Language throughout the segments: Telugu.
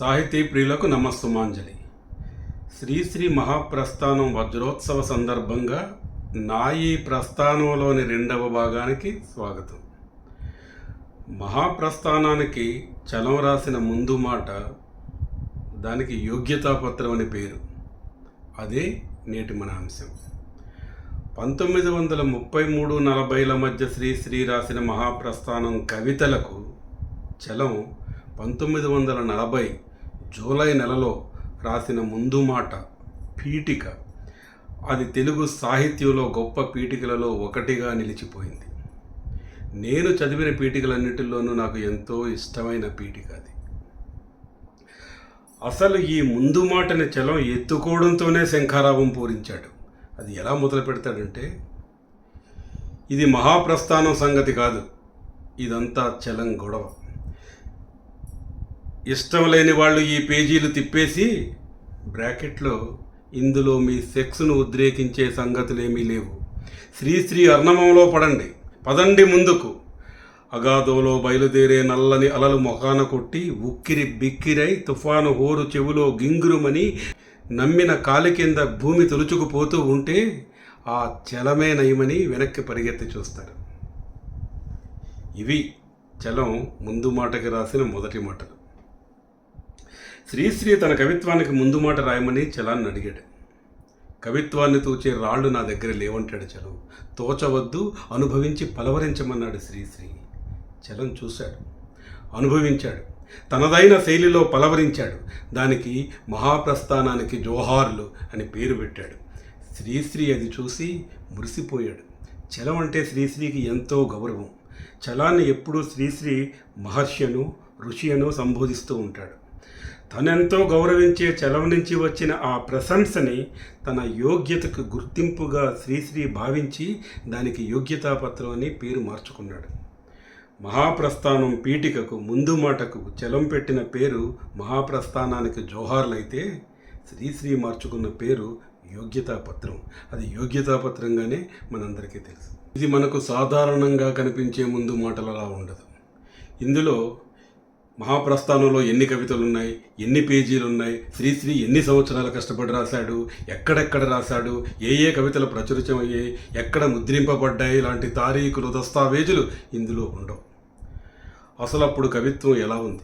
సాహితీ ప్రియులకు నమస్సుమాంజలి. శ్రీశ్రీ మహాప్రస్థానం వజ్రోత్సవ సందర్భంగా నా ఈ ప్రస్థానంలోని రెండవ భాగానికి స్వాగతం. మహాప్రస్థానానికి చలం రాసిన ముందు మాట దానికి యోగ్యతాపత్రం అని పేరు. అదే నేటి మన అంశం. పంతొమ్మిది వందల ముప్పై మూడు నలభైల మధ్య శ్రీశ్రీ రాసిన మహాప్రస్థానం కవితలకు చలం పంతొమ్మిది వందల నలభై జూలై నెలలో రాసిన ముందు మాట పీఠిక. అది తెలుగు సాహిత్యంలో గొప్ప పీఠికలలో ఒకటిగా నిలిచిపోయింది. నేను చదివిన పీఠికలన్నిటిలోనూ నాకు ఎంతో ఇష్టమైన పీఠిక అది. అసలు ఈ ముందు మాటని చలం ఎత్తుకోవడంతోనే శంఖారావం పూరించాడు. అది ఎలా మొదలు పెడతాడంటే ఇది మహాప్రస్థానం సంగతి కాదు. ఇదంతా చలం గొడవ. ఇష్టం లేని వాళ్ళు ఈ పేజీలు తిప్పేసి బ్రాకెట్లో ఇందులో మీ సెక్స్ను ఉద్రేకించే సంగతులేమీ లేవు. శ్రీశ్రీ అర్ణమంలో పడండి. పదండి ముందుకు. అగాధంలో బయలుదేరే నల్లని అలలు మొఖాన కొట్టి ఉక్కిరి బిక్కిరై తుఫాను హోరు చెవులో గింగురుమని నమ్మిన కాలి కింద భూమి తొలుచుకుపోతూ ఉంటే ఆ చలమే నయమని వెనక్కి పరిగెత్తి చూస్తారు. ఇవి చలం ముందు మాటకి రాసిన మొదటి మాటలు. శ్రీశ్రీ తన కవిత్వానికి ముందు మాట రాయమని చలాన్ని అడిగాడు. కవిత్వాన్ని తూచే రాళ్ళు నా దగ్గర లేవంటాడు చలం. తోచవద్దు అనుభవించి పలవరించమన్నాడు శ్రీశ్రీ. చలం చూశాడు. అనుభవించాడు. తనదైన శైలిలో పలవరించాడు. దానికి మహాప్రస్థానానికి జోహార్లు అని పేరు పెట్టాడు. శ్రీశ్రీ అది చూసి మురిసిపోయాడు. చలం అంటే శ్రీశ్రీకి ఎంతో గౌరవం. చలాన్ని ఎప్పుడూ శ్రీశ్రీ మహర్షిను ఋషి అను సంబోధిస్తూ ఉంటాడు. తనెంతో గౌరవించే చలం నుంచి వచ్చిన ఆ ప్రశంసని తన యోగ్యతకు గుర్తింపుగా శ్రీశ్రీ భావించి దానికి యోగ్యతాపత్రం అని పేరు మార్చుకున్నాడు. మహాప్రస్థానం పీఠికకు ముందు మాటకు చలం పెట్టిన పేరు మహాప్రస్థానానికి జోహార్లైతే శ్రీశ్రీ మార్చుకున్న పేరు యోగ్యతాపత్రం. అది యోగ్యతాపత్రంగానే మనందరికీ తెలుసు. ఇది మనకు సాధారణంగా కనిపించే ముందు మాటలలా ఉండదు. ఇందులో మహాప్రస్థానంలో ఎన్ని కవితలు ఉన్నాయి ఎన్ని పేజీలు ఉన్నాయి శ్రీశ్రీ ఎన్ని సంవత్సరాలు కష్టపడి రాశాడు ఎక్కడెక్కడ రాశాడు ఏ ఏ కవితలు ప్రచురితమయ్యాయి ఎక్కడ ముద్రింపబడ్డాయి ఇలాంటి తారీఖులు దస్తావేజులు ఇందులో ఉండవు. అసలు అప్పుడు కవిత్వం ఎలా ఉంది?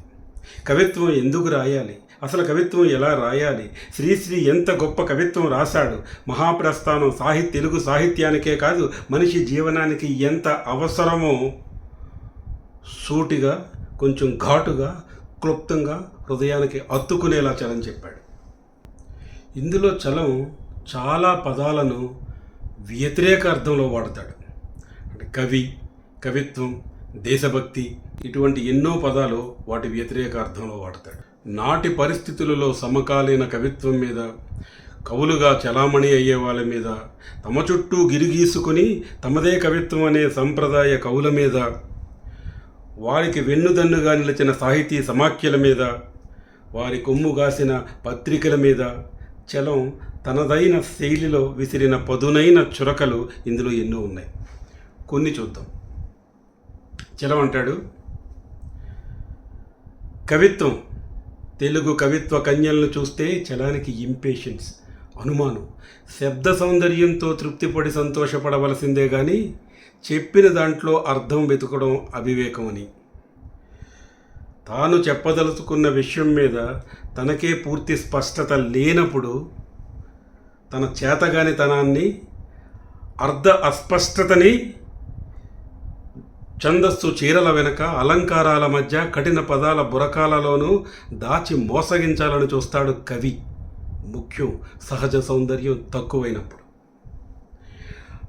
కవిత్వం ఎందుకు రాయాలి? అసలు కవిత్వం ఎలా రాయాలి? శ్రీశ్రీ ఎంత గొప్ప కవిత్వం రాశాడు? మహాప్రస్థానం సాహిత్య తెలుగు సాహిత్యానికే కాదు మనిషి జీవనానికి ఎంత అవసరమో సూటిగా కొంచెం ఘాటుగా క్లుప్తంగా హృదయానికి అత్తుకునేలా చలం చెప్పాడు. ఇందులో చలం చాలా పదాలను వ్యతిరేక అర్థంలో వాడతాడు. అంటే కవి కవిత్వం దేశభక్తి ఇటువంటి ఎన్నో పదాలు వాటి వ్యతిరేక అర్థంలో వాడతాడు. నాటి పరిస్థితులలో సమకాలీన కవిత్వం మీద కవులుగా చలామణి అయ్యే వాళ్ళ మీద తమ చుట్టూ గిరిగీసుకొని తమదే కవిత్వం అనే సంప్రదాయ కవుల మీద వారికి వెన్నుదన్నుగా నిలిచిన సాహితీ సమాఖ్యల మీద వారి కొమ్ము గాసిన పత్రికల మీద చలం తనదైన శైలిలో విసిరిన పదునైన చురకలు ఇందులో ఎన్నో ఉన్నాయి. కొన్ని చూద్దాం. చలం అంటాడు కవిత్వం తెలుగు కవిత్వ కన్యలను చూస్తే చలానికి ఇంపేషెన్స్ అనుమానం. శబ్ద సౌందర్యంతో తృప్తిపడి సంతోషపడవలసిందే కానీ చెప్పిన దాంట్లో అర్థం వెతకడం అవివేకమని. తాను చెప్పదలుచుకున్న విషయం మీద తనకే పూర్తి స్పష్టత లేనప్పుడు తన చేతగానితనాన్ని అర్ధ అస్పష్టతని ఛందస్సు చీరల వెనక అలంకారాల మధ్య కఠిన పదాల బురకాలలోనూ దాచి మోసగించాలని చూస్తాడు కవి. ముఖ్యం సహజ సౌందర్యం తక్కువైనప్పుడు.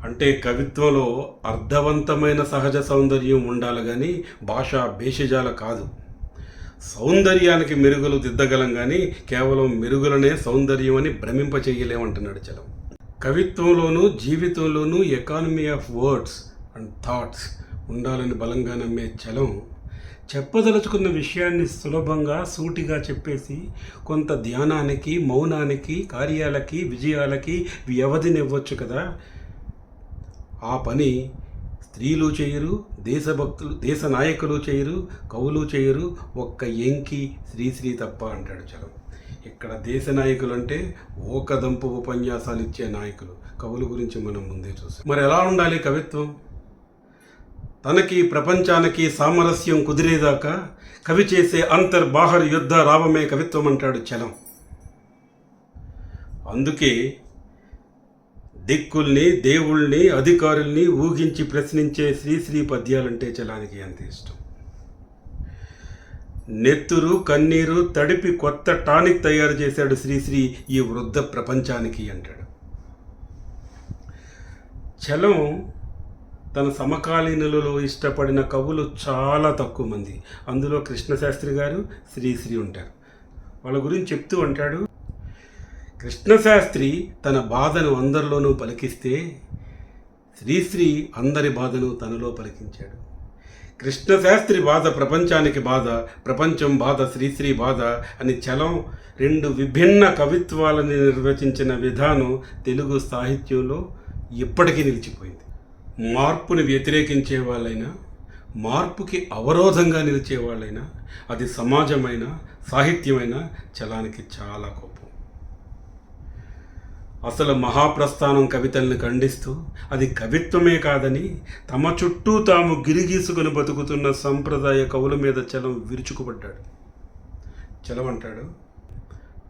అంటే కవిత్వంలో అర్థవంతమైన సహజ సౌందర్యం ఉండాలి కానీ భాషా భేషజాల కాదు. సౌందర్యానికి మెరుగులు దిద్దగలం కానీ కేవలం మెరుగులనే సౌందర్యం అని భ్రమింప చేయలేమంటున్నాడు చలం. కవిత్వంలోనూ జీవితంలోనూ economy of words and thoughts ఉండాలని బలంగా నమ్మే చలం చెప్పదలుచుకున్న విషయాన్ని సులభంగా సూటిగా చెప్పేసి కొంత ధ్యానానికి మౌనానికి కార్యాలకి విజయాలకి వ్యవధినివ్వచ్చు కదా? ఆ పని స్త్రీలు చేయరు దేశభక్తులు దేశ నాయకులు చేయరు కవులు చేయరు. ఒక్క ఎంకి శ్రీశ్రీ తప్ప అంటాడు చలం ఇక్కడ దేశ నాయకులు అంటే ఓకదంపు ఉపన్యాసాలు ఇచ్చే నాయకులు. కవుల గురించి మనం ముందే చూసాం. మరి ఎలా ఉండాలి కవిత్వం? తనకి ప్రపంచానికి సామరస్యం కుదిరేదాకా కవి చేసే అంతర్బాహర్ యుద్ధ రావమే కవిత్వం అంటాడు చలం అందుకే దిక్కుల్ని దేవుళ్ళని అధికారుల్ని ఊగించి ప్రశ్నించే శ్రీశ్రీ పద్యాలంటే చలానికి ఎంత ఇష్టం? నెత్తురు కన్నీరు తడిపి కొత్త టానిక్ తయారు చేశాడు శ్రీశ్రీ ఈ వృద్ధ ప్రపంచానికి అంటాడు. చలం తన సమకాలీనులలో ఇష్టపడిన కవులు చాలా తక్కువ మంది. అందులో కృష్ణశాస్త్రి గారు శ్రీశ్రీ ఉంటారు. వాళ్ళ గురించి చెప్తూ అంటాడు కృష్ణశాస్త్రి తన బాధను అందరిలోనూ పలికిస్తే శ్రీశ్రీ అందరి బాధను తనలో పలికించాడు. కృష్ణశాస్త్రి బాధ ప్రపంచానికి బాధ ప్రపంచం బాధ శ్రీశ్రీ బాధ అని చలం రెండు విభిన్న కవిత్వాలని నిర్వచించిన విధానం తెలుగు సాహిత్యంలో ఇప్పటికీ నిలిచిపోయింది. మార్పుని వ్యతిరేకించే వాళ్ళైనా మార్పుకి అవరోధంగా నిలిచే వాళ్ళైనా అది సమాజమైన సాహిత్యమైన చలానికి చాలా గొప్ప అసలు మహాప్రస్థానం కవితల్ని ఖండిస్తూ అది కవిత్వమే కాదని తమ చుట్టూ తాము గిరిగీసుకుని బతుకుతున్న సంప్రదాయ కవుల మీద చలం విరుచుకుపడ్డాడు. చలమంటాడు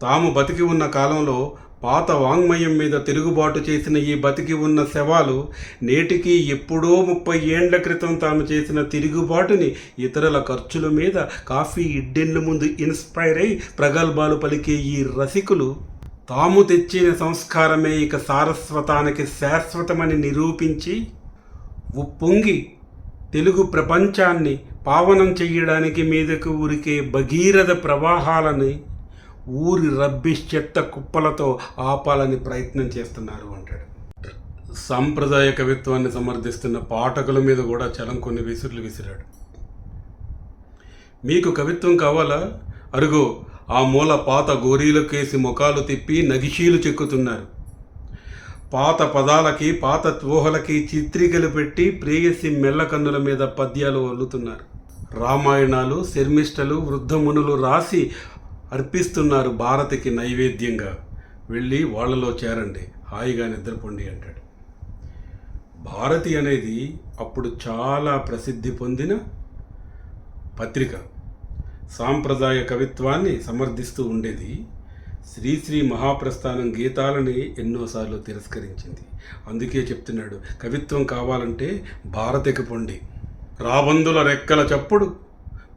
తాము బతికి ఉన్న కాలంలో పాత వాంగ్మయం మీద తిరుగుబాటు చేసిన ఈ బతికి ఉన్న శవాలు నేటికి ఎప్పుడో ముప్పై ఏండ్ల క్రితం తాము చేసిన తిరుగుబాటుని ఇతరుల ఖర్చుల మీద కాఫీ ఇడ్డెన్ల ముందు ఇన్స్పైర్ అయి ప్రగల్భాలు పలికే ఈ రసికులు తాము తెచ్చిన సంస్కారమే ఇక సారస్వతానికి శాశ్వతమని నిరూపించి ఉప్పొంగి తెలుగు ప్రపంచాన్ని పావనం చేయడానికి మీదకు ఉరికే భగీరథ ప్రవాహాలని ఊరి రబ్బిష్ చెత్త కుప్పలతో ఆపాలని ప్రయత్నం చేస్తున్నారు అంటాడు. సాంప్రదాయ కవిత్వాన్ని సమర్థిస్తున్న పాఠకుల మీద కూడా చలం కొన్ని విసురులు విసిరాడు. మీకు కవిత్వం కావాలా? అరుగో ఆ మూల పాత గోరీలకేసి ముఖాలు తిప్పి నగిషీలు చెక్కుతున్నారు. పాత పదాలకి పాత త్వోహలకి చిత్రికలు పెట్టి ప్రేయసి మెల్లకన్నుల మీద పద్యాలు వల్లుతున్నారు. రామాయణాలు శర్మిష్టలు వృద్ధమునులు రాసి అర్పిస్తున్నారు భారతికి నైవేద్యంగా. వెళ్ళి వాళ్ళలో చేరండి. హాయిగా నిద్రపోండి అంటాడు. భారతి అనేది అప్పుడు చాలా ప్రసిద్ధి పొందిన పత్రిక. సాంప్రదాయ కవిత్వాన్ని సమర్థిస్తూ ఉండేది. శ్రీశ్రీ మహాప్రస్థానం గీతాలని ఎన్నోసార్లు తిరస్కరించింది. అందుకే చెప్తున్నాడు కవిత్వం కావాలంటే భారతికి పొండి. రాబందుల రెక్కల చప్పుడు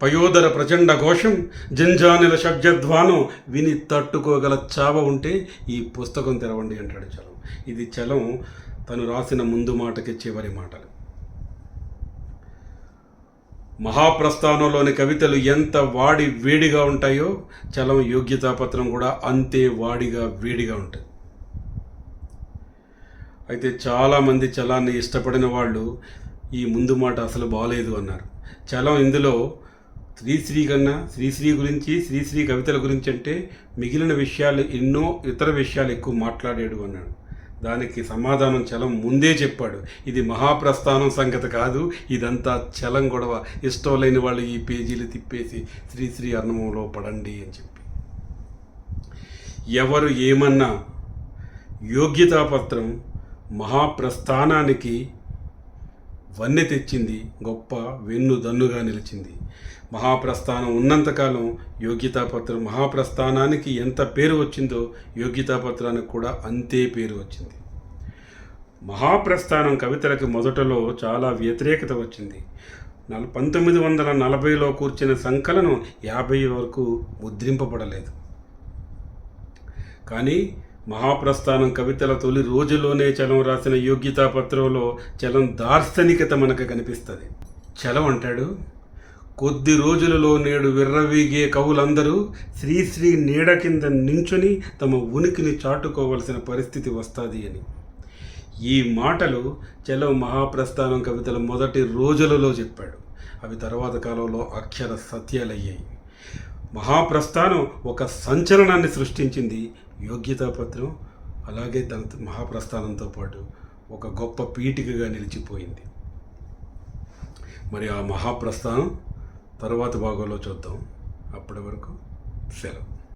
పయోదర ప్రచండ ఘోషం జంజానిల షడ్జధ్వానం విని తట్టుకోగల చావ ఉంటే ఈ పుస్తకం తెరవండి అంటాడు చలం. ఇది చలం తను రాసిన ముందు మాటకి చివరి మాటలు. మహాప్రస్థానంలోని కవితలు ఎంత వాడి వేడిగా ఉంటాయో చలం యోగ్యతాపత్రం కూడా అంతే వాడిగా వేడిగా ఉంటుంది. అయితే చాలామంది చలాన్ని ఇష్టపడిన వాళ్ళు ఈ ముందు మాట అసలు బాగాలేదు అన్నారు. చలం ఇందులో శ్రీశ్రీ కన్నా శ్రీశ్రీ గురించి శ్రీశ్రీ కవితల గురించి అంటే మిగిలిన విషయాలు ఎన్నో ఇతర విషయాలు ఎక్కువ మాట్లాడాడు అన్నాడు. దానికి సమాధానం చలం ముందే చెప్పాడు. ఇది మహాప్రస్థానం సంగతి కాదు ఇదంతా చలం గొడవ. ఇష్టం లేని వాళ్ళు ఈ పేజీలు తిప్పేసి శ్రీశ్రీ అన్నమంలో పడండి అని చెప్పి. ఎవరు ఏమన్నా యోగ్యతాపత్రం మహాప్రస్థానానికి వన్నె తెచ్చింది గొప్ప వెన్ను దన్నుగా నిలిచింది. మహాప్రస్థానం ఉన్నంతకాలం యోగ్యతాపత్రం మహాప్రస్థానానికి ఎంత పేరు వచ్చిందో యోగ్యతాపత్రానికి కూడా అంతే పేరు వచ్చింది. మహాప్రస్థానం కవితలకు మొదటలో చాలా వ్యతిరేకత వచ్చింది. నల పంతొమ్మిది వందల నలభైలో కూర్చిన సంకలనం యాభై వరకు ముద్రింపబడలేదు. కానీ మహాప్రస్థానం కవితల తొలి రోజులోనే చలం రాసిన యోగ్యతాపత్రంలో చలం దార్శనికత మనకు కనిపిస్తుంది. చలం అంటాడు కొద్ది రోజులలో నేడు విర్రవీగే కవులందరూ శ్రీశ్రీ నీడ కింద నించుని తమ ఉనికిని చాటుకోవలసిన పరిస్థితి వస్తుంది అని. ఈ మాటలు చలం మహాప్రస్థానం కవితల మొదటి రోజులలో చెప్పాడు. అవి తర్వాత కాలంలో అక్షర సత్యాలయ్యాయి. మహాప్రస్థానం ఒక సంచలనాన్ని సృష్టించింది యోగ్యతాపత్రం అలాగే తన మహాప్రస్థానంతో పాటు ఒక గొప్ప పీఠికగా నిలిచిపోయింది. మరి ఆ మహాప్రస్థానం తర్వాత భాగంలో చూద్దాం. అప్పటి వరకు సెలవు.